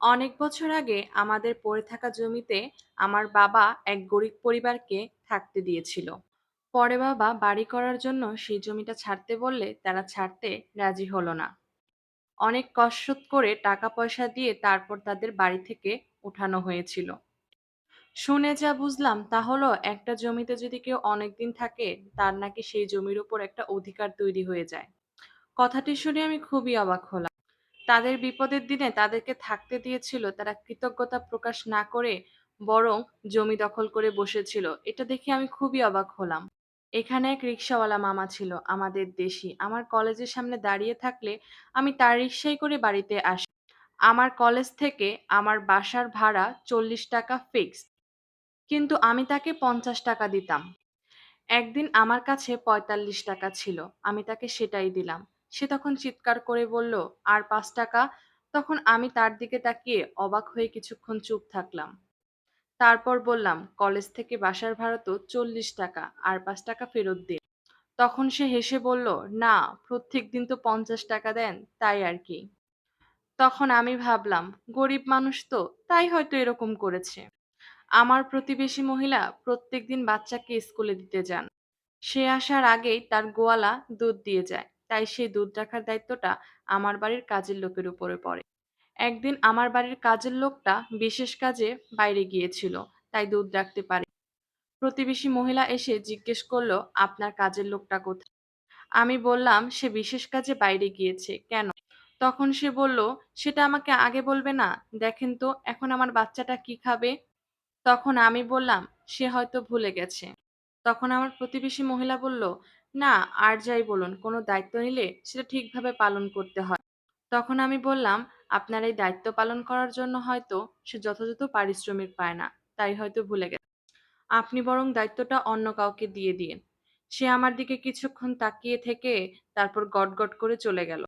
অনেক বছর আগে আমাদের পড়ে থাকা জমিতে আমার বাবা এক গরিব পরিবারকে থাকতে দিয়েছিল। পরে বাবা বাড়ি করার জন্য সেই জমিটা ছাড়তে বললে তারা ছাড়তে রাজি হলো না। অনেক কষ্ট করে টাকা পয়সা দিয়ে তারপর তাদের বাড়ি থেকে উঠানো হয়েছিল। শুনে যা বুঝলাম তা হলো একটা জমিতে যদি কেউ অনেকদিন থাকে তার নাকি সেই জমির উপর একটা অধিকার তৈরি হয়ে যায়। কথাটি শুনে আমি খুবই অবাক হলাম। তাদের বিপদের দিনে তাদেরকে থাকতে দিয়েছিল। তারা কৃতজ্ঞতা প্রকাশ না করে বরং জমি দখল করে বসেছিল। এটা দেখে আমি খুবই অবাক হলাম। এখানে এক রিক্সাওয়ালা মামা ছিল, আমাদের দেশি। আমার কলেজের সামনে দাঁড়িয়ে থাকলে আমি তার রিক্সায় করে বাড়িতে আসি আমার কলেজ থেকে আমার বাসার ভাড়া চল্লিশ টাকা ফিক্সড। কিন্তু আমি তাকে পঞ্চাশ টাকা দিতাম। একদিন আমার কাছে পঁয়তাল্লিশ টাকা ছিল। আমি তাকে সেটাই দিলাম। সে তখন চিৎকার করে বলল, আর পাঁচ টাকা? তখন আমি তার দিকে তাকিয়ে অবাক হয়ে কিছুক্ষণ চুপ থাকলাম। তারপর বললাম, কলেজ থেকে বাসার ভাড়া তো চল্লিশ টাকা, আর পাঁচ টাকা ফেরত দিন তখন সে হেসে বলল, না, প্রত্যেক দিন তো পঞ্চাশ টাকা দেন, তাই আর কি। তখন আমি ভাবলাম, গরিব মানুষ তো, তাই হয়তো এরকম করেছে। আমার প্রতিবেশী মহিলা প্রত্যেকদিন বাচ্চাকে স্কুলে দিতে যান। সে আসার আগেই তার গোয়ালা দুধ দিয়ে যায়। তাই সেই দুধ রাখার দায়িত্বটা আমার বাড়ির কাজের লোকের উপরে পড়ে। একদিন আমার বাড়ির কাজের লোকটা বিশেষ কাজে বাইরে গিয়েছিল, তাই দুধ রাখতে পারে। প্রতিবেশী মহিলা এসে জিজ্ঞেস করল, আপনার কাজের লোকটা কোথায়? আমি বললাম, সে বিশেষ কাজে বাইরে গিয়েছে, কেন? তখন সে বলল, সেটা আমাকে আগে বলবে না। দেখেন তো, এখন আমার বাচ্চাটা কি খাবে? তখন আমি বললাম, সে হয়তো ভুলে গেছে। তখন আমার প্রতিবেশী মহিলা বলল না, আর যাই বলুন, কোনো দায়িত্ব নিলে সেটা ঠিকভাবে পালন করতে হয়। তখন আমি বললাম, আপনার এই দায়িত্ব পালন করার জন্য হয়তো সে যথাযথ পারিশ্রমিক পায় না, তাই হয়তো ভুলে গেছে। আপনি বরং দায়িত্বটা অন্য কাউকে দিয়ে দিন। সে আমার দিকে কিছুক্ষণ তাকিয়ে থেকে তারপর গটগট করে চলে গেল।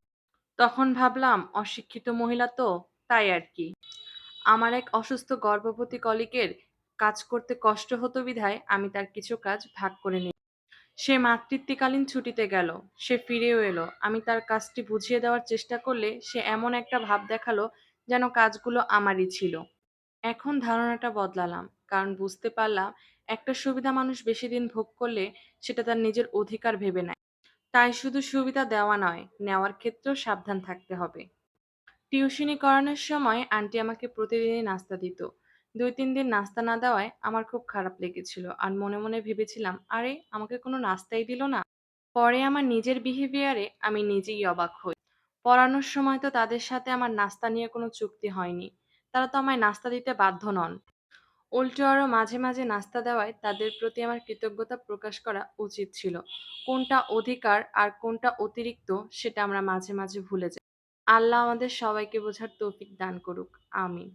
তখন ভাবলাম, অশিক্ষিত মহিলা তো, তাই আর কি? আমার এক অসুস্থ গর্ভবতী কলিকের কাজ করতে কষ্ট হতো বিধায় আমি তার কিছু কাজ ভাগ করে নিই সে মাতৃত্বকালীন ছুটিতে গেল, সে ফিরেও এলো। আমি তার কাজটি বুঝিয়ে দেওয়ার চেষ্টা করলে সে এমন একটা ভাব দেখাল যেন কাজগুলো আমারই ছিল। এখন ধারণাটা বদলালাম, কারণ বুঝতে পারলাম একটা সুবিধা মানুষ বেশি দিন ভোগ করলে সেটা তার নিজের অধিকার ভেবে নেয়। তাই শুধু সুবিধা দেওয়া নয়, নেওয়ার ক্ষেত্রেও সাবধান থাকতে হবে। টিউশনি করানোর সময় আন্টি আমাকে প্রতিদিনই নাস্তা দিত। দুই তিন দিন নাস্তা না দেওয়ায় আমার খুব খারাপ লেগেছিল। আর মনে মনে ভেবেছিলাম, আরে, আমাকে কোনো নাস্তাই দিল না? পরে আমার নিজের বিহেভিয়ারে আমি নিজেই অবাক হই। পড়ানোর সময় তো তাদের সাথে আমার নাস্তা নিয়ে কোনো চুক্তি হয়নি। তারা তো আমায় নাস্তা দিতে বাধ্য নন। উল্টো আরও মাঝে মাঝে নাস্তা দেওয়ায় তাদের প্রতি আমার কৃতজ্ঞতা প্রকাশ করা উচিত ছিল। কোনটা অধিকার আর কোনটা অতিরিক্ত সেটা আমরা মাঝে মাঝে ভুলে যাই। আল্লাহ আমাদের সবাইকে বোঝার তৌফিক দান করুক। আমিন।